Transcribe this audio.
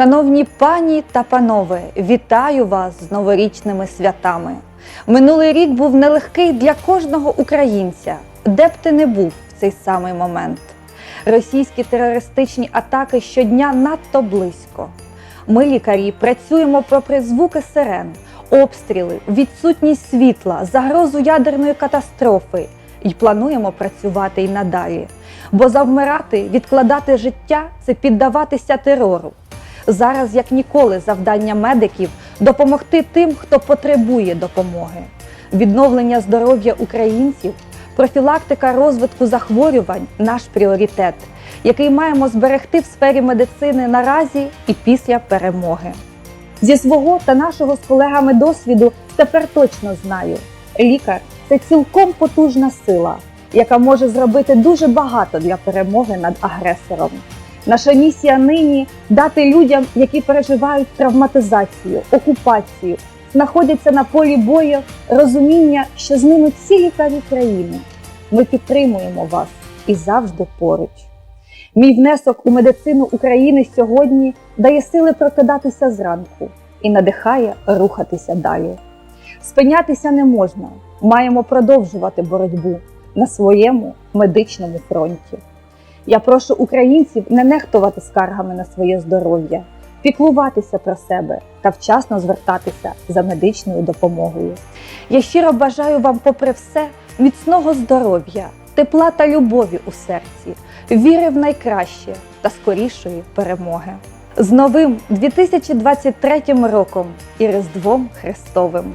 Шановні пані та панове, вітаю вас з новорічними святами. Минулий рік був нелегкий для кожного українця, де б ти не був в цей самий момент. Російські терористичні атаки щодня надто близько. Ми, лікарі, працюємо попри звуки сирен, обстріли, відсутність світла, загрозу ядерної катастрофи і плануємо працювати й надалі. Бо завмирати, відкладати життя це піддаватися терору. Зараз, як ніколи, завдання медиків допомогти тим, хто потребує допомоги. Відновлення здоров'я українців, профілактика розвитку захворювань наш пріоритет, який маємо зберегти в сфері медицини наразі і після перемоги. Зі свого та нашого з колегами досвіду тепер точно знаю: лікар це цілком потужна сила, яка може зробити дуже багато для перемоги над агресором. Наша місія нині дати людям, які переживають травматизацію, окупацію, знаходяться на полі бою, розуміння, що з ними всі лікарі країни. Ми підтримуємо вас і завжди поруч. Мій внесок у медицину України сьогодні дає сили прокидатися зранку і надихає рухатися далі. Спинятися не можна, маємо продовжувати боротьбу на своєму медичному фронті. Я прошу українців не нехтувати скаргами на своє здоров'я, піклуватися про себе та вчасно звертатися за медичною допомогою. Я щиро бажаю вам, попри все, міцного здоров'я, тепла та любові у серці, віри в найкраще та скорішої перемоги. З новим 2023 роком і Різдвом Христовим!